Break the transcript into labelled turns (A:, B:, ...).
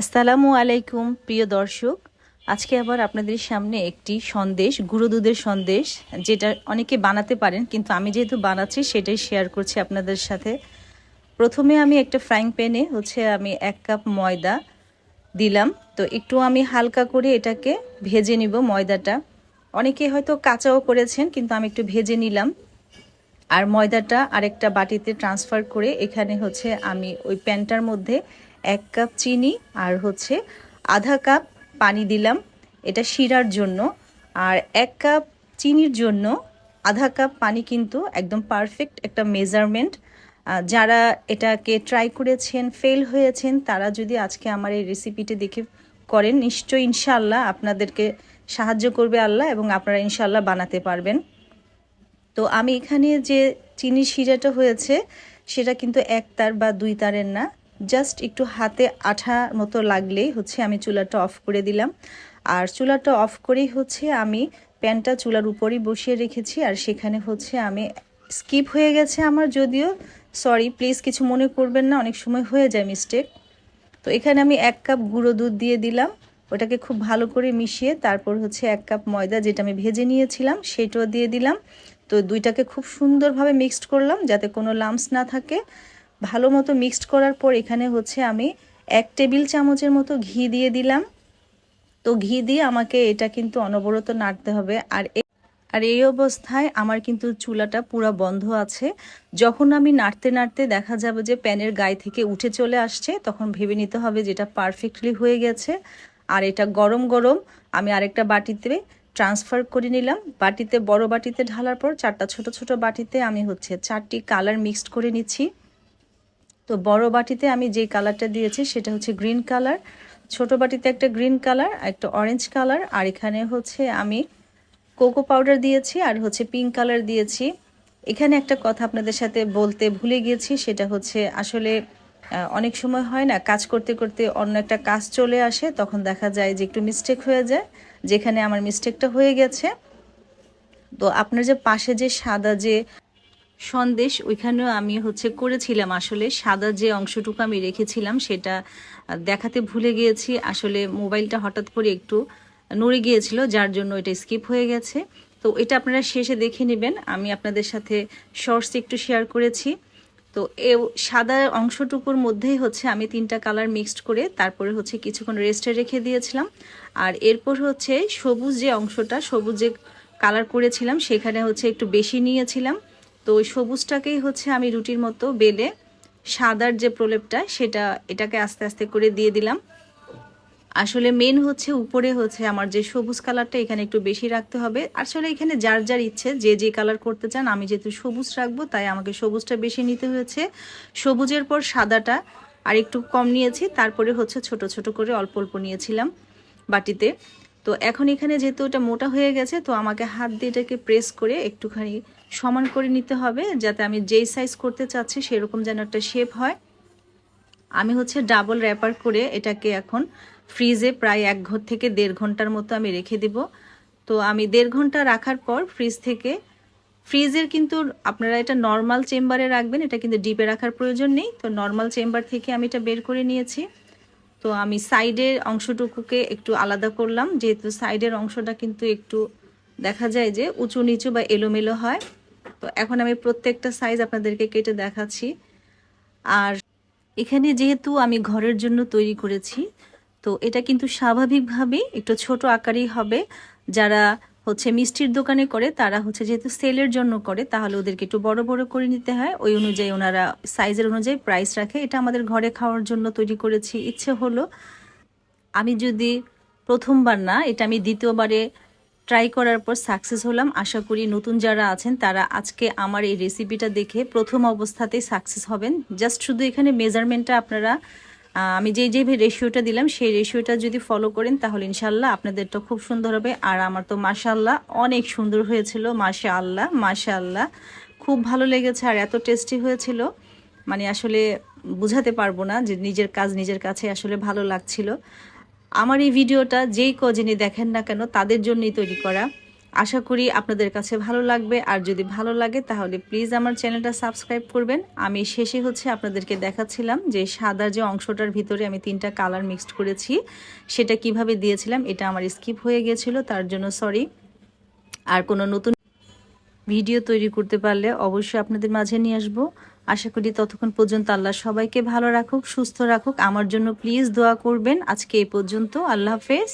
A: আসসালামু আলাইকুম, প্রিয় দর্শক। আজকে আবার আপনাদের সামনে একটি সন্দেশ, গুঁড়ো দুধের সন্দেশ, যেটা অনেকে বানাতে পারেন, কিন্তু আমি যেহেতু বানাচ্ছি, সেটাই শেয়ার করছি আপনাদের সাথে। প্রথমে আমি একটা ফ্রাইং প্যানে হচ্ছে আমি এক কাপ ময়দা দিলাম। তো একটু আমি হালকা করে এটাকে ভেজে নিব ময়দাটা। অনেকে হয়তো কাঁচাও করেছেন, কিন্তু আমি একটু ভেজে নিলাম। আর ময়দাটা আরেকটা বাটিতে ট্রান্সফার করে এখানে হচ্ছে আমি ওই প্যানটার মধ্যে এক কাপ চিনি আর হচ্ছে আধা কাপ পানি দিলাম। এটা শিরার জন্য। আর এক কাপ চিনির জন্য আধা কাপ পানি কিন্তু একদম পারফেক্ট একটা মেজারমেন্ট যারা এটাকে ট্রাই করেছেন ফেল হয়েছেন, তারা যদি আজকে আমার এই রেসিপিটি দেখে করেন, নিশ্চয়ই ইনশাল্লাহ আপনাদেরকে সাহায্য করবে আল্লাহ এবং আপনারা ইনশাল্লাহ বানাতে পারবেন। তো আমি এখানে যে চিনি শিরাটা হয়েছে, সেটা কিন্তু এক তার বা দুই তারের না। জাস্ট একটু হাতে আঠা মতো লাগলেই হচ্ছে আমি চুলাটা অফ করে দিলাম। আর চুলাটা অফ করেই হচ্ছে আমি প্যানটা চুলার উপরেই বসিয়ে রেখেছি। আর সেখানে হচ্ছে আমি স্কিপ হয়ে গেছে আমার যদিও। সরি প্লিজ কিছু মনে করবেন না, অনেক সময় হয়ে যায় মিস্টেক তো এখানে আমি এক কাপ গুঁড়ো দুধ দিয়ে দিলাম। ওটাকে খুব ভালো করে মিশিয়ে তারপর হচ্ছে এক কাপ ময়দা যেটা আমি ভেজে নিয়েছিলাম, সেটাও দিয়ে দিলাম। তো দুইটাকে খুব সুন্দরভাবে মিক্সড করলাম যাতে কোনো লামস না থাকে। ভালো মতো মিক্সড করার পর এখানে হচ্ছে আমি এক টেবিল চামচের মতো ঘি দিয়ে দিলাম। তো ঘি দিয়ে আমাকে এটা কিন্তু অনবরত নাড়তে হবে। আর আর এই অবস্থায় আমার কিন্তু চুলাটা পুরো বন্ধ আছে। যখন আমি নাড়তে নাড়তে দেখা যাবে যে প্যানের গায়ে থেকে উঠে চলে আসছে, তখন ভেবে নিতে হবে যেটা পারফেক্টলি হয়ে গেছে। আর এটা গরম গরম আমি আরেকটা বাটিতে ট্রান্সফার করে নিলাম। বাটিতে বড় বাটিতে ঢালার পর চারটা ছোট ছোট বাটিতে আমি হচ্ছে চারটি কালার মিক্সড করে নিচ্ছি। তো বড় বাটিতে আমি যে কালারটা দিয়েছি সেটা হচ্ছে গ্রিন কালার। ছোট বাটিতে একটা গ্রিন কালার, একটা অরেঞ্জ কালার, আর এখানে হচ্ছে আমি কোকো পাউডার দিয়েছি আর হচ্ছে পিঙ্ক কালার দিয়েছি। এখানে একটা কথা আপনাদের সাথে বলতে ভুলে গিয়েছি, সেটা হচ্ছে আসলে অনেক সময় হয় না, কাজ করতে করতে অন্য একটা কাজ চলে আসে, তখন দেখা যায় যে একটু মিস্টেক হয়ে যায়, যেখানে আমার মিস্টেকটা হয়ে গেছে। তো আপনার যে পাশে যে সাদা যে সন্দেশ ওইখানেও আমি হচ্ছে করেছিলাম আসলে। সাদা যে অংশটুকু আমি রেখেছিলাম, সেটা দেখাতে ভুলে গিয়েছি। আসলে মোবাইলটা হঠাৎ করে একটু নড়ে গিয়েছিল, যার জন্য এটা স্কিপ হয়ে গেছে। তো এটা আপনারা শেষে দেখে নেবেন। আমি আপনাদের সাথে শর্টস একটু শেয়ার করেছি। তো এ, সাদা অংশটুকুর মধ্যেই হচ্ছে আমি তিনটা কালার মিক্সড করে তারপরে হচ্ছে কিছুক্ষণ রেস্টে রেখে দিয়েছিলাম। আর এরপর হচ্ছে সবুজ যে অংশটা, সবুজ যে কালার করেছিলাম, সেখানে হচ্ছে একটু বেশি নিয়েছিলাম। তো ওই সবুজটাকেই হচ্ছে আমি রুটির মতো বেলে সাদার যে প্রলেপটা, সেটা এটাকে আস্তে আস্তে করে দিয়ে দিলাম। আসলে মেন হচ্ছে উপরে হচ্ছে আমার যে সবুজ কালারটা, এখানে একটু বেশি রাখতে হবে। আসলে এখানে যার যার ইচ্ছে, যে যে কালার করতে চান, আমি যেহেতু সবুজ রাখব, তাই আমাকে সবুজটা বেশি নিতে হয়েছে। সবুজের পর সাদাটা আর একটু কম নিয়েছি, তারপরে হচ্ছে ছোট ছোট করে অল্প অল্প নিয়েছিলাম বাটিতে। তো এখন এখানে যেহেতু ওটা মোটা হয়ে গেছে, তো আমাকে হাত দিয়ে এটাকে প্রেস করে একটুখানি সমান করে নিতে হবে, যাতে আমি যেই সাইজ করতে চাচ্ছি সেরকম যেন একটা শেপ হয়। আমি হচ্ছে ডাবল র্যাপার করে এটাকে এখন ফ্রিজে প্রায় এক ঘর থেকে দেড় ঘণ্টার মতো আমি রেখে দেব। তো আমি দেড় ঘণ্টা রাখার পর ফ্রিজ থেকে ফ্রিজের কিন্তু আপনারা এটা নর্মাল চেম্বারে রাখবেন, এটা কিন্তু ডিপে রাখার প্রয়োজন নেই। তো নর্মাল চেম্বার থেকে আমি এটা বের করে নিয়েছি। তো আমি সাইডের অংশটুকুকে একটু আলাদা করলাম, যেহেতু সাইডের অংশটা কিন্তু একটু দেখা যায় যে উঁচু নিচু বা এলোমেলো হয়। তো এখন আমি প্রত্যেকটা সাইজ আপনাদেরকে কেটে দেখাচ্ছি। আর এখানে যেহেতু আমি ঘরের জন্য তৈরি করেছি, তো এটা কিন্তু স্বাভাবিকভাবেই একটু ছোট আকারই হবে। যারা হচ্ছে মিষ্টির দোকানে করে, তারা হচ্ছে যেহেতু সেলের জন্য করে, তাহলে ওদেরকে একটু বড় বড় করে নিতে হয়। ওই অনুযায়ী ওনারা সাইজের অনুযায়ী প্রাইস রাখে। এটা আমাদের ঘরে খাওয়ার জন্য তৈরি করেছি। ইচ্ছে হলো আমি যদি প্রথমবার না, এটা আমি দ্বিতীয়বারে ট্রাই করার পর সাকসেস হলাম। আশা করি নতুন যারা আছেন, তারা আজকে আমার এই রেসিপিটা দেখে প্রথম অবস্থাতেই সাকসেস হবেন। জাস্ট শুধু এখানে মেজারমেন্টটা আপনারা আমি যেই যে রেশিওটা দিলাম, সেই রেশিওটা যদি ফলো করেন, তাহলে ইনশাল্লাহ আপনাদেরটা খুব সুন্দর হবে। আর আমার তো মাশাল্লাহ অনেক সুন্দর হয়েছিল মাশা আল্লাহ মাশা আল্লাহ খুব ভালো লেগেছে আর এত টেস্টি হয়েছিল। মানে আসলে বুঝাতে পারব না যে নিজের কাজ নিজের কাছে আসলে ভালো লাগছিল। আমার এই ভিডিওটা যেই কজনই দেখেন না কেন, তাদের জন্যই তৈরি করা। আশা করি আপনাদের কাছে ভালো লাগবে। আর যদি ভালো লাগে, তাহলে প্লিজ আমার চ্যানেলটা সাবস্ক্রাইব করবেন। আমি শেষে হচ্ছে আপনাদেরকে দেখাচ্ছিলাম যে সাদা যে অংশটার ভিতরে আমি তিনটা কালার মিক্সড করেছি, সেটা কীভাবে দিয়েছিলাম, এটা আমার স্কিপ হয়ে গিয়েছিল তার জন্য সরি আর কোনো নতুন ভিডিও তৈরি করতে পারলে অবশ্যই আপনাদের মাঝে নিয়ে আসব। আশা করি ততক্ষণ পর্যন্ত আল্লাহ সবাইকে ভালো রাখুক, সুস্থ রাখুক। আমার জন্য প্লিজ দোয়া করবেন। আজকে এই পর্যন্ত, আল্লাহ হাফেজ।